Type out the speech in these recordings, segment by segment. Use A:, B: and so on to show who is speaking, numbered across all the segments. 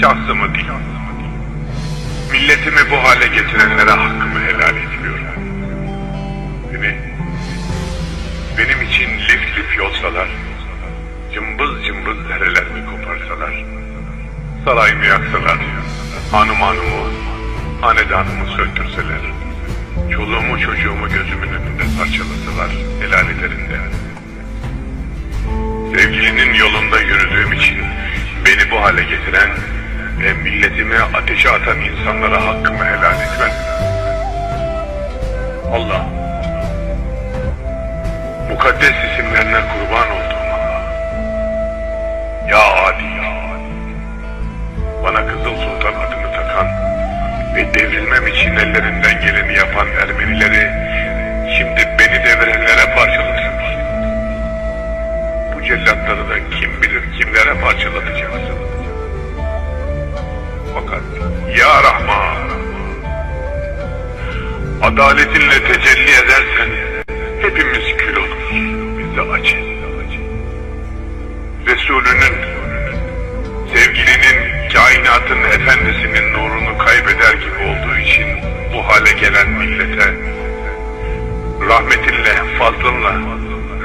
A: şahsımı değil. Milletimi bu hale getirenlere hakkımı helal etmiyorum. Beni, benim için lif lif yolsalar, cımbız cımbız derelerimi koparsalar, sarayımı yaksalar, hanım hanımı, hanedanımı söndürseler, çoluğumu çocuğumu gözümün önünde parçalasalar, helal ederim de. Sevgilinin yolunda yürüdüğüm için hale getiren ve milletimi ateşe atan insanlara hakkımı helal etmem. Allah, mukaddes isimlerine kurban olduğum Allah. Ya Adi, bana Kızıl Sultan adını takan ve devrilmem için ellerinden geleni yapan Ermenileri şimdi beni devirenlere parçalasın. Bu cellatları adaletinle tecelli edersen hepimiz kül oluruz. Biz de acı. Resulünün, sevgilinin, kainatın efendisinin nurunu kaybeder gibi olduğu için bu hale gelen millete rahmetinle, fazlınla,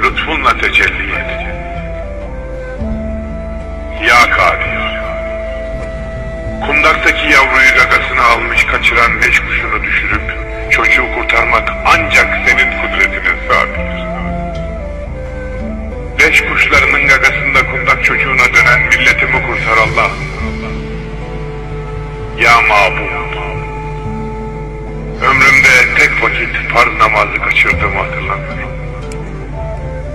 A: lütfunla tecelli et. Ya Kadir, kundaktaki yavruyu gagasına almış kaçıran beş kuşunu düşürüp çocuğu kurtarmak ancak senin kudretine sığabilir. Leş kuşlarının gagasında kundak çocuğuna dönen milletimi kurtar Allah. Ya mabud. Ömrümde tek vakit farz namazı kaçırdığımı hatırlamıyorum.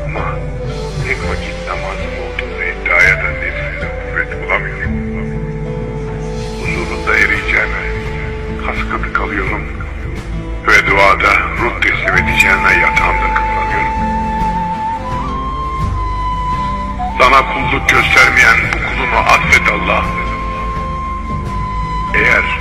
A: Ama tek vakit namazım olduğunu iddiaya da nefsimde kuvvet bulamıyorum. Huzurunda eriyeceğime kaskıdı kalıyorum ve duada ruh teslim edeceğime yatağımda kıvranıyorum. Sana kulluk göstermeyen bu kulunu affet Allah. Eğer